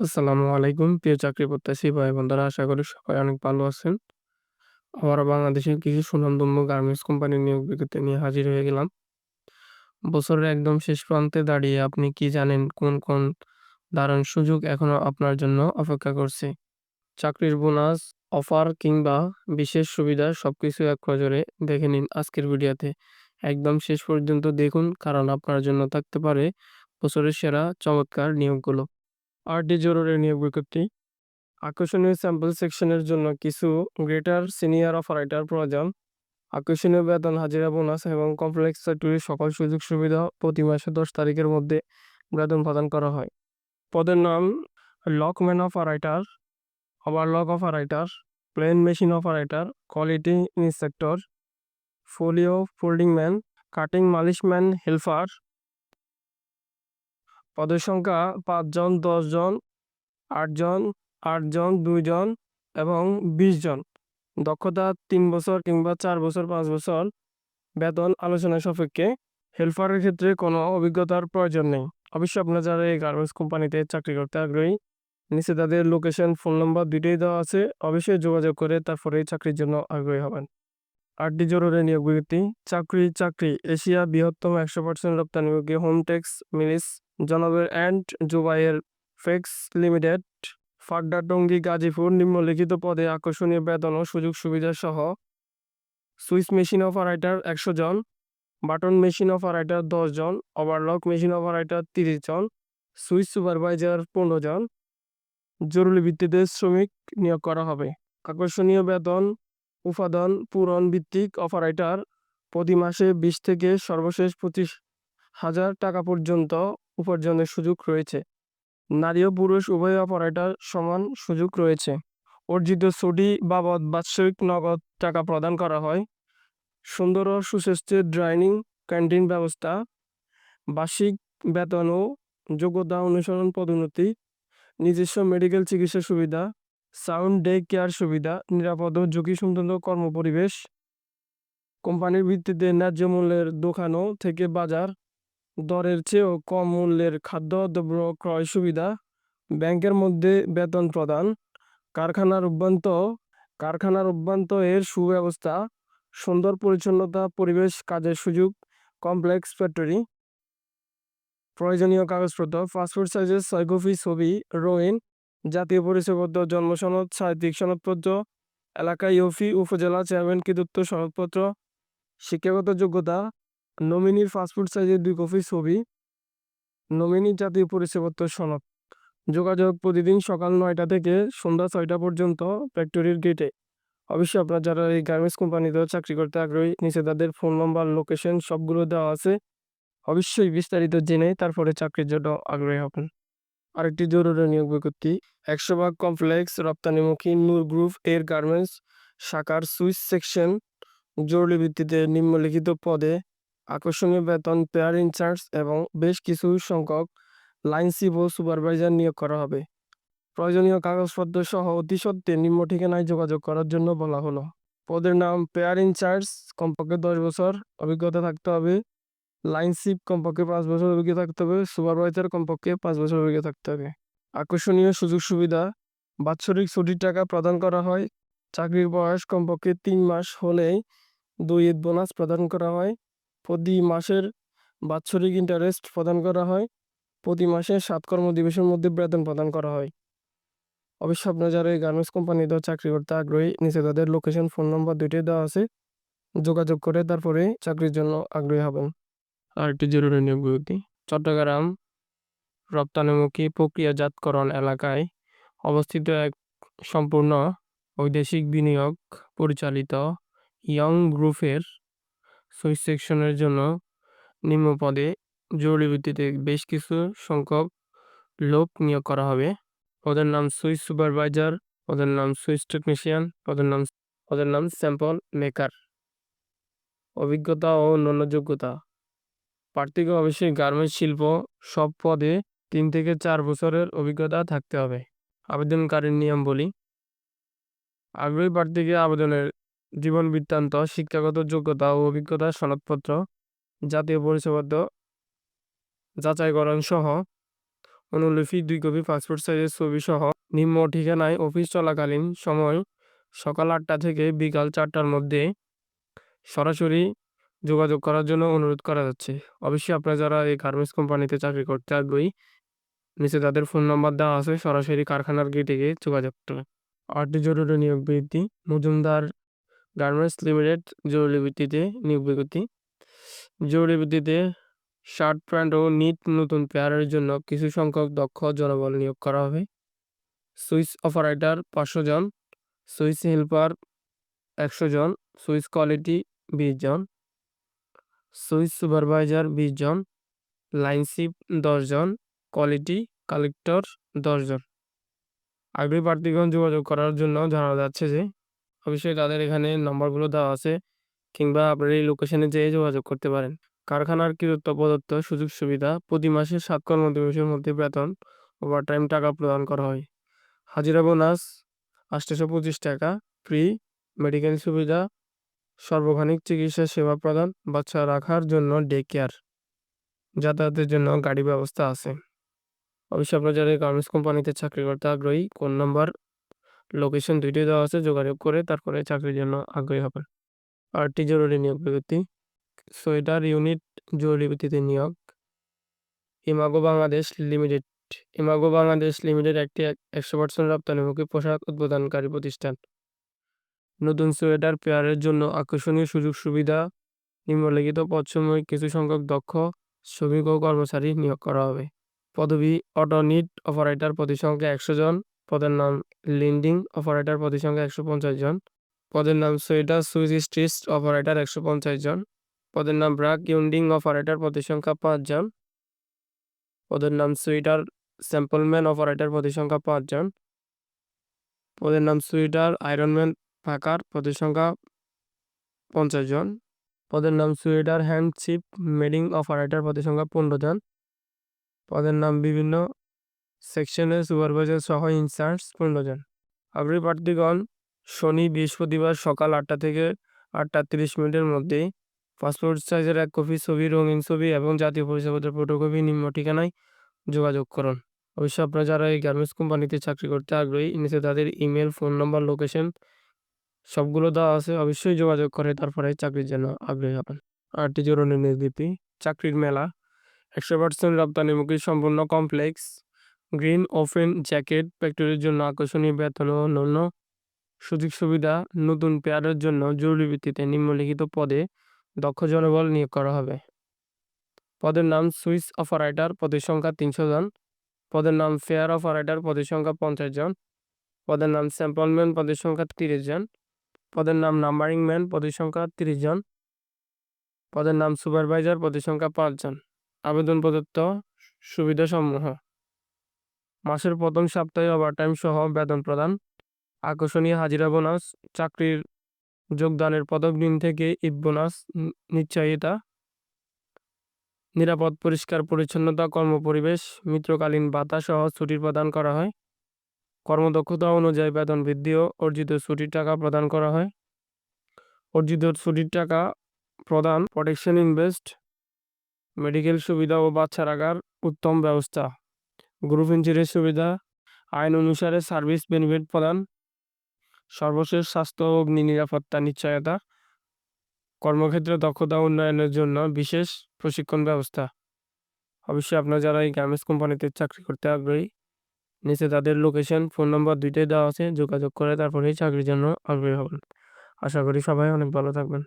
আসসালামু আলাইকুম। প্রিয় চাকরি প্রত্যাশী ভাই বোনেরা আশা করি সবাই অনেক ভালো আছেন। আমরা বাংলাদেশের কিছু সুনামধন্য গার্মেন্টস কোম্পানির নিয়োগ বিজ্ঞপ্তি নিয়ে হাজির হয়ে গেলাম। বছরের একদম শেষ প্রান্তে দাঁড়িয়ে আপনি কি জানেন কোন কোন দারুণ সুযোগ এখনও আপনার জন্য অপেক্ষা করছে? চাকরির বোনাস, অফার কিংবা বিশেষ সুবিধা সবকিছু এক নজরে দেখে নিন আজকের ভিডিওতে। একদম শেষ পর্যন্ত দেখুন, কারণ আপনার জন্য থাকতে পারে বছরের সেরা চমৎকার নিয়োগগুলো। আরটি জরুরি নিয়োগ বিজ্ঞপ্তি। আকর্ষণীয় স্যাম্পল সেকশনের জন্য কিছু গ্রেটার সিনিয়র অপারেটর প্রয়োজন। আকর্ষণীয় বেতন, হাজিরা বোনাস এবং কমপ্লেক্স ফ্যাক্টরির সকল সুযোগ সুবিধা প্রতি মাসে দশ তারিখের মধ্যে বেতন প্রদান করা হয়। পদের নাম lockman operator overlock operator plain machine operator quality inspector folio folding man cutting মালিশম্যান হেল্পার পদের সংখ্যা পাঁচজন, দশজন, আটজন আটজন, দুইজন এবং বিশ জন দক্ষতা তিন বছর কিংবা চার বছর, পাঁচ বছর। বেতন আলোচনা সাপেক্ষে হেল্পারের ক্ষেত্রে কোনো অভিজ্ঞতার প্রয়োজন নেই। অবশ্য আপনারা যারা এই গার্মেন্টস কোম্পানিতে চাকরি করতে আগ্রহী নিচে তাদের লোকেশন, ফোন নম্বর দুইটাই দেওয়া আছে। অবশ্যই যোগাযোগ করে তারপরে চাকরির জন্য আগ্রহী হবেন। আটটি জরুরি নিয়োগ বিজ্ঞপ্তি, চাকরি চাকরি, এশিয়া বৃহত্তম একশো পার্সেন্ট রপ্তানিমুখী হোমটেক্স মিলিস জনবের অ্যান্ড জুবাইয়ের ফেক্স লিমিটেড, ফাড্ডা, টঙ্গী, গাজীপুর নিম্নলিখিত পদে আকর্ষণীয় বেতন ও সুযোগ সুবিধা সহ সুইস মেশিন অপারেটর একশো জন, বাটন মেশিন অপারেটর দশ জন, ওভারলক মেশিন অপারেটর তিরিশ জন সুইস সুপারভাইজার পনেরো জন। জরুরি ভিত্তিতে শ্রমিক নিয়োগ করা হবে। আকর্ষণীয় বেতন, উপাদান পূরণ ভিত্তিক অপারেটর প্রতি মাসে বিশ থেকে সর্বশেষ পঁচিশ হাজার টাকা পর্যন্ত উপার্জনের সুযোগ রয়েছে। নারী ও পুরুষ উভয় অপারেটর সমান সুযোগ রয়েছে। অর্জিত ছুটি বাবদ বাৎসরিক নগদ টাকা প্রদান করা হয়। সুন্দর ও সুস্বাস্থ্যের ড্রাইনিং ক্যান্টিন ব্যবস্থা, বার্ষিক বেতন ও যোগ্যতা অনুসরণ পদোন্নতি, নিজস্ব মেডিকেল চিকিৎসা সুবিধা, সাউন্ড ডে কেয়ার সুবিধা, নিরাপদ ও ঝুঁকি সম্পন্ন কর্মপরিবেশ। কোম্পানির ভিত্তিতে ন্যায্য মূল্যের দোকানও থেকে বাজার দরের চেয়েও কম মূল্যের খাদ্যদ্রব্য ক্রয় সুবিধা, ব্যাংকের মধ্যে বেতন প্রদান, কারখানার অভ্যন্ত কারখানার অভ্যন্ত এর সুব্যবস্থা, সুন্দর পরিচ্ছন্নতা, পরিবেশ কাজের সুযোগ, কমপ্লেক্স ফ্যাক্টরি। প্রয়োজনীয় কাগজপত্র, পাসপোর্ট সাইজের ছয় কপি ছবি রোইন জাতীয় পরিচয়পত্র জন্ম সনদ সাহিত্যিক সনদপত্র এলাকা ইউফি উপজেলা চেয়ারম্যান কৃতিত্ব সনদপত্র, শিক্ষাগত যোগ্যতা নমিনির পাসপোর্ট সাইজের দুই কপি ছবি নমিনি জাতীয় পরিচয়পত্র সনদ। যোগাযোগ প্রতিদিন সকাল নয়টা থেকে সন্ধ্যা ছয়টা পর্যন্ত ফ্যাক্টরির গেটে। অবশ্যই আপনার যারা এই গার্মেন্টস কোম্পানিতেও চাকরি করতে আগ্রহী নিচে তাদের ফোন নম্বর, লোকেশন সবগুলো দেওয়া আছে। অবশ্যই বিস্তারিত জেনে তারপরে চাকরির জন্য আগ্রহী হবেন। আরেকটি জরুরি নিয়োগ বিজ্ঞপ্তি, একশো ভাগ কমপ্লেক্স রপ্তানিমুখী নূর গ্রুপ এর গার্মেন্টস শাখার সুইচ সেকশন জরুরি ভিত্তিতে নিম্নলিখিত পদে আকর্ষণীয় বেতন, পেয়ার ইনচার্জ এবং বেশ কিছু সংখ্যক লাইন সিপ ও সুপারভাইজার নিয়োগ করা হবে। প্রয়োজনীয় কাগজপত্র সহ অতি সত্ত্বে নিম্ন ঠিকানায় যোগাযোগ করার জন্য বলা হলো। পদের নাম পেয়ার ইনচার্জ কমপক্ষে দশ বছর অভিজ্ঞতা থাকতে হবে। লাইন সিপ কমপক্ষে পাঁচ বছর অভিজ্ঞতা থাকতে হবে। সুপারভাইজার, কমপক্ষে পাঁচ বছর অভিজ্ঞতা থাকতে হবে। আকর্ষণীয় সুযোগ সুবিধা, বাৎসরিক ছুটির টাকা প্রদান করা হয়। চাকরির বয়স কমপক্ষে তিন মাস হলেই দুই ঈদ বোনাস প্রদান করা হয়। প্রতি মাসের বাৎসরিক ইন্টারেস্ট প্রদান করা হয়। প্রতি মাসে সাত কর্মদিবসের মধ্যে বেতন প্রদান করা হয়। অবশ্য আপনার যারা এই গার্মেন্টস কোম্পানিতে চাকরি করতে আগ্রহী নিচে তাদের লোকেশন ফোন নম্বর দুইটাই দেওয়া আছে। যোগাযোগ করে তারপরে চাকরির জন্য আগ্রহী হবেন। আর একটি জরুরি নিয়োগ বিজ্ঞপ্তি, চট্টগ্রাম রপ্তানিমুখী প্রক্রিয়াজাতকরণ এলাকায় অবস্থিত এক সম্পূর্ণ বৈদেশিক বিনিয়োগ পরিচালিত ইয়ং গ্রুপের সুইচ সেকশনের জন্য নিম্ন পদে জরুরি ভিত্তিতে বেশ কিছু সংখ্যক লোক নিয়োগ করা হবে। ওদের নাম সুইচ সুপারভাইজার ওদের নাম সুইচ টেকনিশিয়ান ওদের নাম ওদের নাম স্যাম্পল মেকার অভিজ্ঞতা ও অন্যান্য যোগ্যতা। প্রার্থীকে অবশ্যই গার্মেন্টস শিল্প সব পদে তিন থেকে চার বছরের অভিজ্ঞতা থাকতে হবে। আবেদনকারীর নিয়ম বলি আগ্রহী প্রার্থীকে আবেদনের জীবন বৃত্তান্ত শিক্ষাগত যোগ্যতা ও অভিজ্ঞতা সনদপত্র, জাতীয় পরিচয়পত্র যাচাইকরণ সহ অনুলিপি, দুই কপি, পাসপোর্ট সাইজের ছবি সহ নিম্ন ঠিকানায় অফিস চলাকালীন সময় সকাল আটটা থেকে বিকাল চারটার মধ্যে সরাসরি যোগাযোগ করার জন্য অনুরোধ করা যাচ্ছে। অবশ্যই আপনারা যারা এই গার্মেন্টস কোম্পানিতে চাকরি করতে আগ্রহী নিচে তাদের ফোন নম্বর দেওয়া আছে, সরাসরি কারখানার গেটে গিয়ে যোগাযোগ করবে আটটি জরুরি নিয়োগ বৃদ্ধি মজুমদার গার্মেন্টস লিমিটেড জরুরি ভিত্তিতে নিয়োগ বিজ্ঞপ্তি। জরুরি ভিত্তিতে শার্ট প্যান্ট ও নিট নতুন পেয়ারের জন্য কিছু সংখ্যক দক্ষ জনবল নিয়োগ করা হবে। সুইচ অপারেটর পাঁচশো জন সুইচ হেল্পার একশো জন সুইচ কোয়ালিটি বিশ জন সুইচ সুপারভাইজার বিশ জন লাইনশিপ দশ জন কোয়ালিটি কালেক্টর দশ জন। আগ্রহী প্রার্থীগণ যোগাযোগ করার জন্য জানা যাচ্ছে যে অবশ্যই তাদের এখানে নম্বরগুলো দেওয়া আছে কিংবা আপনার এই লোকেশনে যেয়ে যোগাযোগ করতে পারেন। কারখানার কৃতত্ব প্রদত্ত সুযোগ সুবিধা, প্রতি মাসে সাত কর্মদিবসের মধ্যে বেতন ওভারটাইম টাকা প্রদান করা হয়। হাজিরা বোনাস আটশোশো পঁচিশ টাকা ফ্রি মেডিকেল সুবিধা সর্বক্ষণিক চিকিৎসা সেবা প্রদান, বাচ্চা রাখার জন্য ডে কেয়ার যাতায়াতের জন্য গাড়ি ব্যবস্থা আছে। অবশ্যই আপনার যারা গার্মেন্টস কোম্পানিতে চাকরি করতে আগ্রহী কোন নাম্বার লোকেশন দুইটাই দেওয়া আছে, যোগাযোগ করে তারপরে চাকরির জন্য আগ্রহী হবেন আরটি জরুরি নিয়োগ বিজ্ঞপ্তি, সোয়েটার ইউনিট জরুরি ভিত্তিতে নিয়োগ। Imago Bangladesh limited, Imago Bangladesh limited একটি একশো পার্সেন্ট রপ্তানিমুখী পোশাক উৎপাদনকারী প্রতিষ্ঠান। নতুন সোয়েটার পেয়ারের জন্য আকর্ষণীয় সুযোগ সুবিধা, নিম্নলিখিত পদসমূহে কিছু সংখ্যক দক্ষ, শ্রমিক ও কর্মচারী নিয়োগ করা হবে। পদবি, অটোনিট অপারেটর প্রতি সংখ্যা একশো জন পদের নাম লিন্ডিং, অপারেটর প্রতি সংখ্যা একশো পঞ্চাশ জন। পদের নাম সোয়েটার সুইচ স্ট্রিচ অপারেটর একশো পঞ্চাশ জন। পদের নাম ব্রাক, ইউন্ডিং, অপারেটর প্রতি সংখ্যা পাঁচ জন। পদের নাম সুইটার স্যাম্পলম্যান, অপারেটর প্রতি সংখ্যা পাঁচ জন। পদের নাম সুইটার আয়রনম্যান ফাঁকার প্রতি সংখ্যা পঞ্চাশ জন। পদের নাম সুইটার হ্যান্ডশিপ, মেডিং, অপারেটর প্রতি সংখ্যা পনেরো জন। পদের নাম বিভিন্ন সেকশনে সুপারভাইজার সহ ইনচার্জ পনেরো জন আগ্রহী প্রার্থীগণ, শনি বৃহস্পতিবার সকাল আটটা থেকে আটটা তিরিশ মিনিটের মধ্যে পাসপোর্ট সাইজের এক কপি ছবি, রঙিন ছবি এবং জাতীয় পরিচয়পত্রের ফটোকপি নিম্ন ঠিকানায় যোগাযোগ করুন। অবশ্যই আপনারা যারা এই গার্মেন্টস কোম্পানিতে চাকরি করতে আগ্রহী নিচে তাদের ইমেল, ফোন নম্বর, লোকেশন সবগুলো দেওয়া আছে, অবশ্যই যোগাযোগ করে তারপরে চাকরির জন্য আগ্রহী হবেন। আরটি জরুরি নির্বৃত্তি চাকরির মেলা। একশো পার্সেন্ট রপ্তানিমুখী সম্পূর্ণ কমপ্লেক্স। গ্রিন ওপেন জ্যাকেট ফ্যাক্টরির জন্য আকর্ষণীয় বেতন ও অন্যান্য সুযোগ সুবিধা। নতুন পেয়ারের জন্য জরুরি ভিত্তিতে নিম্নলিখিত পদে দক্ষ জনবল নিয়োগ করা হবে। পদের নাম সুইচ অপারেটর, পদের সংখ্যা তিনশো জন। পদের নাম ফেয়ার অপারেটর, পদের সংখ্যা পঞ্চাশ জন। পদের নাম স্যাম্পলম্যান, পদের সংখ্যা তিরিশ জন। পদের নাম নাম্বারিং ম্যান, পদের সংখ্যা তিরিশ জন। পদের নাম সুপারভাইজার, পদের সংখ্যা পাঁচজন আবেদন প্রদত্ত সুবিধাসমূহ। মাসের প্রথম সপ্তাহে ওভারটাইম সহ বেতন প্রদান। আকর্ষণীয় হাজিরা বোনাস, চাকরির যোগদানের পদক দিন থেকে ঈদ বোনাস নিশ্চয়তা। নিরাপদ, পরিষ্কার, পরিচ্ছন্নতা, কর্মপরিবেশ, মিত্রকালীন ভাতা সহ ছুটি প্রদান করা হয়। কর্মদক্ষতা অনুযায়ী বেতন বৃদ্ধি ও অর্জিত ছুটির টাকা প্রদান করা হয়। অর্জিত ছুটির টাকা প্রদান প্রোটেকশন ইনভেস্ট মেডিকেল সুবিধা ও বাচ্চা রাখার উত্তম ব্যবস্থা। গ্রুপ ইন্স্যুরেন্স সুবিধা, আইন অনুসারে সার্ভিস বেনিফিট প্রদান, সর্বশেষ স্বাস্থ্য অগ্নি নিরাপত্তা নিশ্চয়তা, কর্মক্ষেত্রে দক্ষতা উন্নয়নের জন্য বিশেষ প্রশিক্ষণ ব্যবস্থা। অবশ্যই আপনারা যারা এই গার্মেন্টস কোম্পানিতে চাকরি করতে আগ্রহী নিচে তাদের লোকেশন, ফোন নম্বর দুইটাই দেওয়া আছে, যোগাযোগ করে তারপরেই চাকরির জন্য আগ্রহী হবেন। আশা করি সবাই অনেক ভালো থাকবেন।